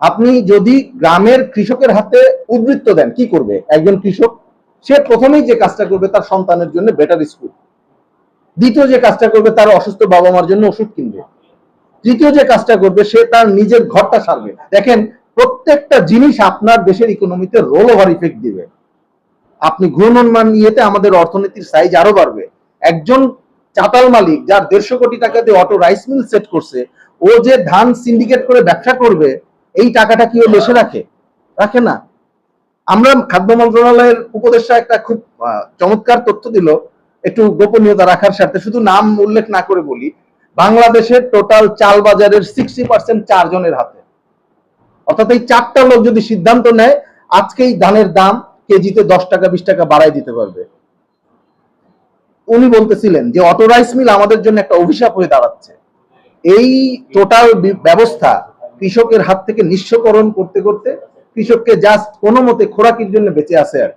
আপনি যদি গ্রামের কৃষকের হাতে উদ্বৃত্ত দেন, কি করবে? একজন কৃষক, সে প্রথমেই যে কাজটা করবে তার সন্তানের জন্য বেটার স্কুল দ্বিতীয় যে কাজটা করবে তার অসুস্থ বাবা মার জন্য ওষুধ কিনবে। তৃতীয় যে কাজটা করবে সে তার নিজের ঘরটা সারবে। দেখেন, প্রত্যেকটা জিনিস আপনার দেশের ইকোনমিতে রোল ওভার ইফেক্ট দিবে। আপনি ঘূর্ণমান ইয়েতে আমাদের অর্থনীতির সাইজ আরও বাড়বে। একজন চাতাল মালিক, যার দেড়শো কোটি টাকা দিয়ে অটো রাইস মিল সেট করছে, ও যে ধান সিন্ডিকেট করে ব্যবসা করবে এই টাকাটা কি ও দেশে রাখে? রাখে না। আমরা খাদ্য মন্ত্রণালয়ের উপদেষ্টা একটা খুব চমৎকার তথ্য দিল, একটু গোপনীয়তা রাখার স্বার্থে। শুধু নাম উল্লেখ না করে বলি, বাংলাদেশের টোটাল চাল বাজারের সিক্সটি পার্সেন্ট চারজনের হাতে। অর্থাৎ এই চারটা লোক যদি সিদ্ধান্ত নেয়, আজকেই ধানের দাম কেজিতে দশ টাকা, বিশ টাকা বাড়াই দিতে পারবে। উনি বলতেছিলেন যে অটো রাইস মিল আমাদের জন্য একটা অভিশাপ হয়ে দাঁড়াচ্ছে। এই টোটাল ব্যবস্থা কৃষকের হাত থেকে নিঃস্বকরণ করতে করতে কৃষককে জাস্ট কোনো মতে খোরাকির জন্য বেঁচে আসে আর।